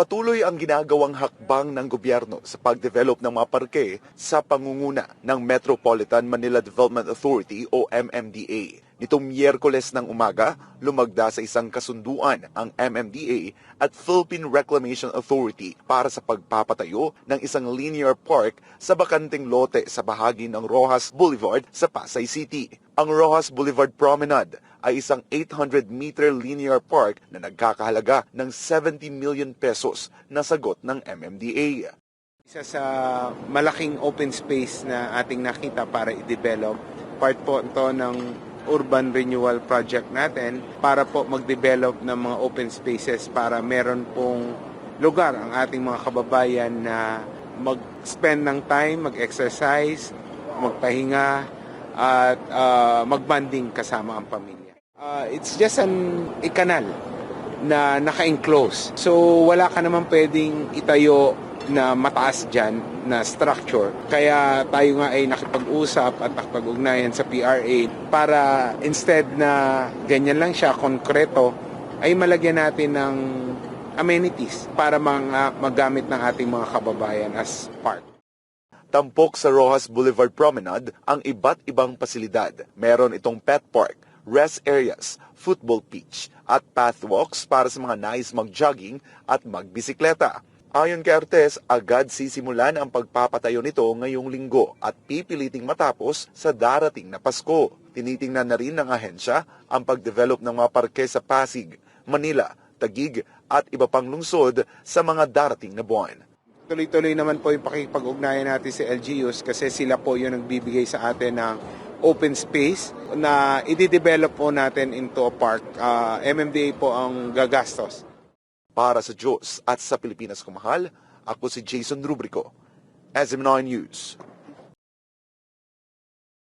Patuloy ang ginagawang hakbang ng gobyerno sa pagdevelop ng mga parke sa pangunguna ng Metropolitan Manila Development Authority o MMDA. Nitong Miyerkules ng umaga, lumagda sa isang kasunduan ang MMDA at Philippine Reclamation Authority para sa pagpapatayo ng isang linear park sa bakanteng lote sa bahagi ng Rojas Boulevard sa Pasay City. Ang Rojas Boulevard Promenade ay isang 800-meter linear park na nagkakahalaga ng 70 million pesos na sagot ng MMDA. Isa sa malaking open space na ating nakita para i-develop, part po ito ng urban renewal project natin para po mag-develop ng mga open spaces para meron pong lugar ang ating mga kababayan na mag-spend ng time, mag-exercise, magpahinga, at uh, mag-banding kasama ang pamilya. Uh, it's just an ikanal na naka-enclose. So wala ka naman pwedeng itayo na mataas dyan na structure. Kaya tayo nga ay nakipag-usap at nakipag-ugnayan sa PRA para instead na ganyan lang siya, konkreto, ay malagyan natin ng amenities para mga magamit ng ating mga kababayan as park. Tampok sa Rojas Boulevard Promenade ang iba't ibang pasilidad. Meron itong pet park, rest areas, football pitch, at pathwalks para sa mga nais mag-jogging at magbisikleta. Ayon kay Artes, agad sisimulan ang pagpapatayo nito ngayong linggo at pipiliting matapos sa darating na Pasko. Tinitingnan na rin ng ahensya ang pagdevelop ng mga parke sa Pasig, Manila, Tagig at iba pang lungsod sa mga darating na buwan. Tuloy-tuloy naman po yung pakipag-ugnayan natin sa LGUs kasi sila po yung nagbibigay sa atin ng open space na i-develop po natin into a park. Uh, MMDA po ang gagastos. Para sa Diyos at sa Pilipinas kumahal, ako si Jason Rubrico, SM9 News.